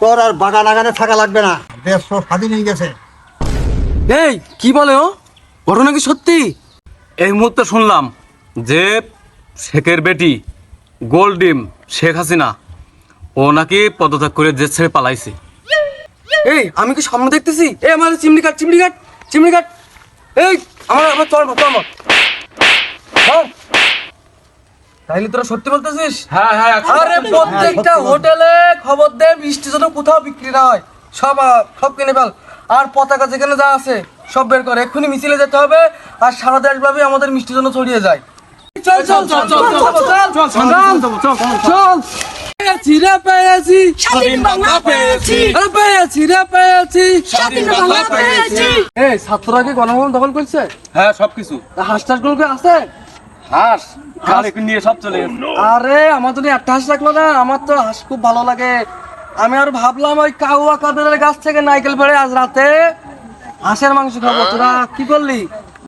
তোর আর বাগান আগানে থাকা লাগবে না। দেশ তো স্বাধীন হয়ে গেছে। এই, কি বলে ও? ঘটনা কি সত্যি? এই মুহূর্তে শুনলাম যে শেখের বেটি গোল্ডিম শেখ হাসিনা, ও নাকি পদত্যাগ করে দেশ ছেড়ে পালাইছে। এই, আমি কি সামনে দেখতেছি? এই আমার chimney cut chimney cut chimney cut. এই, আমার আমার চল চল তাইলে তোরা সত্যি বলতেছিস হ্যাঁ হ্যাঁ আরে প্রত্যেকটা হোটেলে খবর দে মিষ্টি যেন কোথাও বিক্রি না হয় সব সব কিনে ফেল আর পতাকা যেখানে যা আছে সব বের করে এক্ষুনি মিছিলে যেতে হবে আর সারা দেশব্যাপী আমাদের মিষ্টি যেন ছড়িয়ে যায় চল চল চল চল চল চল চল চল চল পেয়েছি স্বাধীন বাংলা পেয়েছি আরে পেয়েছি রে পেয়েছি স্বাধীন বাংলা পেয়েছি এই ছাত্ররা কি গণভবন দখল করছে হ্যাঁ সবকিছু হাঁস টাসগুলো আছে হাঁস নিয়ে সব চলে আরে, আমার তো একটা হাঁস রাখল না, আমার তো হাঁস খুব ভালো লাগে। আমি আর ভাবলাম ওই কাউয়া কাদের গাছ থেকে নাইকেল পেড়ে আজ রাতে হাঁসের মাংস খাব। তোরা কি করলি?